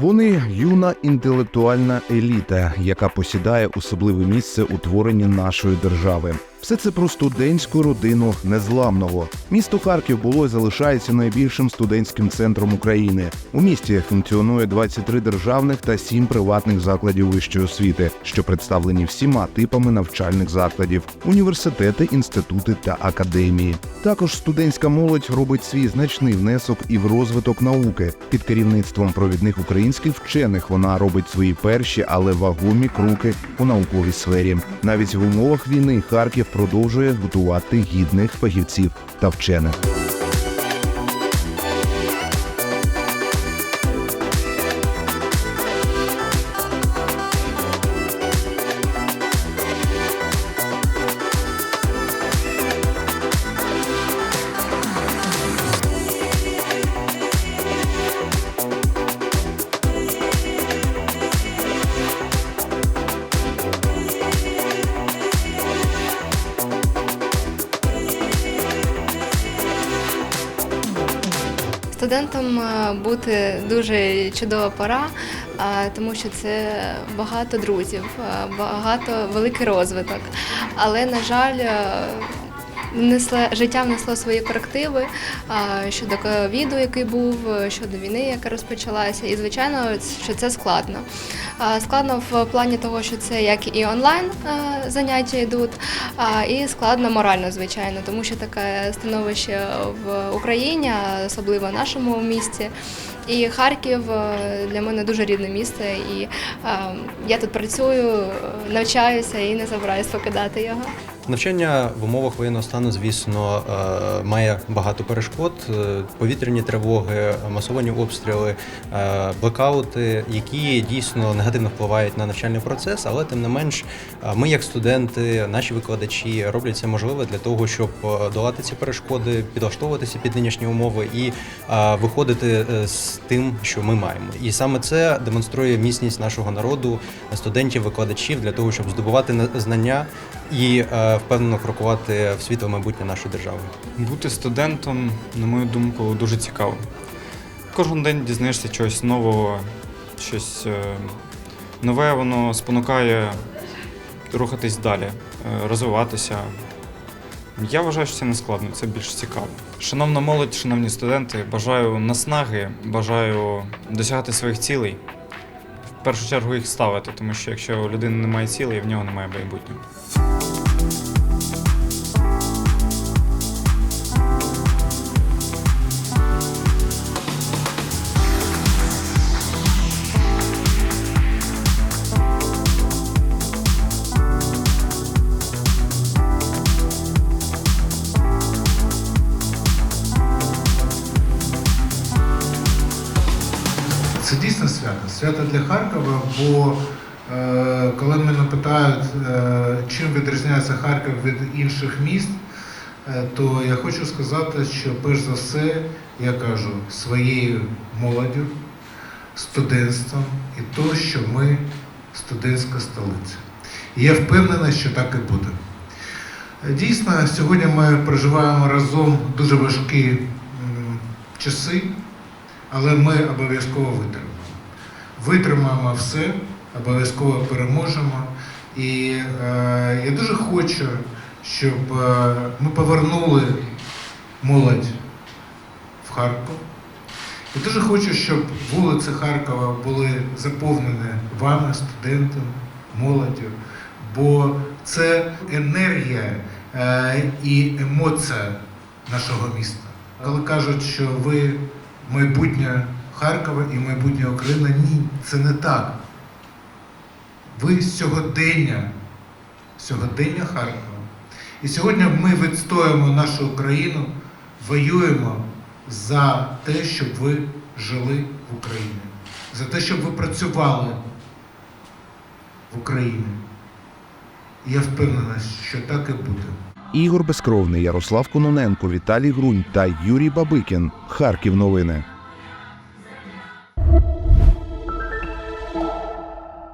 Вони юна інтелектуальна еліта, яка посідає особливе місце у творенні нашої держави. Все це про студентську родину незламного. Місто Харків було і залишається найбільшим студентським центром України. У місті функціонує 23 державних та 7 приватних закладів вищої освіти, що представлені всіма типами навчальних закладів: університети, інститути та академії. Також студентська молодь робить свій значний внесок і в розвиток науки. Під керівництвом провідних українських вчених вона робить свої перші, але вагомі кроки у науковій сфері. Навіть в умовах війни Харків продовжує готувати гідних фахівців та вчених. Студентом е, бути дуже чудова пора, е, тому що це багато друзів, е, багато великий розвиток. Але, на жаль, внесло, життя внесло свої корективи щодо ковіду, який був, щодо війни, яка розпочалася. І, звичайно, що це складно. Складно в плані того, що це як і онлайн заняття йдуть, і складно морально, звичайно, тому що таке становище в Україні, особливо в нашому місті. І Харків е, для мене дуже рідне місце, і е, я тут працюю, навчаюся і не забираюсь покидати його. Навчання в умовах воєнного стану, звісно, е, має багато перешкод: Е, повітряні тривоги, масовані обстріли, е, блекаути, які дійсно негативно впливають на навчальний процес. Але тим не менш, ми, як студенти, наші викладачі, роблять це можливе для того, щоб долати ці перешкоди, підлаштовуватися під нинішні умови і виходити з тим, що ми маємо. І саме це демонструє міцність нашого народу, студентів, викладачів для того, щоб здобувати на- знання і впевнено крокувати в світле майбутнє нашої держави. Бути студентом, на мою думку, дуже цікаво. Кожен день дізнаєшся чогось нового, щось е, нове, воно спонукає рухатись далі, е, розвиватися. Я вважаю, що це не складно, це більш цікаво. Шановна молодь, шановні студенти, бажаю наснаги, бажаю досягати своїх цілей. В першу чергу їх ставити, тому що якщо у людини немає цілей, в нього немає майбутнього. Свято. Свято для Харкова, бо е, коли мене питають, е, чим відрізняється Харків від інших міст, е, то я хочу сказати, що перш за все я кажу своєю молоддю, студентством і то, що ми студентська столиця. І я впевнений, що так і буде. Дійсно, сьогодні ми проживаємо разом дуже важкі часи але ми обов'язково витримаємо. Витримаємо все, обов'язково переможемо. І е, я дуже хочу, щоб е, ми повернули молодь в Харків. І дуже хочу, щоб вулиці Харкова були заповнені вами, студентами, молоддю, бо це енергія е, і емоція нашого міста. Коли кажуть, що ви майбутнє Харкова і майбутнє України, ні, це не так. Ви сьогодення, сьогодення Харкова. І сьогодні ми відстоюємо нашу Україну, воюємо за те, щоб ви жили в Україні, за те, щоб ви працювали в Україні. І я впевнений, що так і буде. Ігор Безкровний, Ярослав Кононенко, Віталій Грунь та Юрій Бабикін. Харків новини.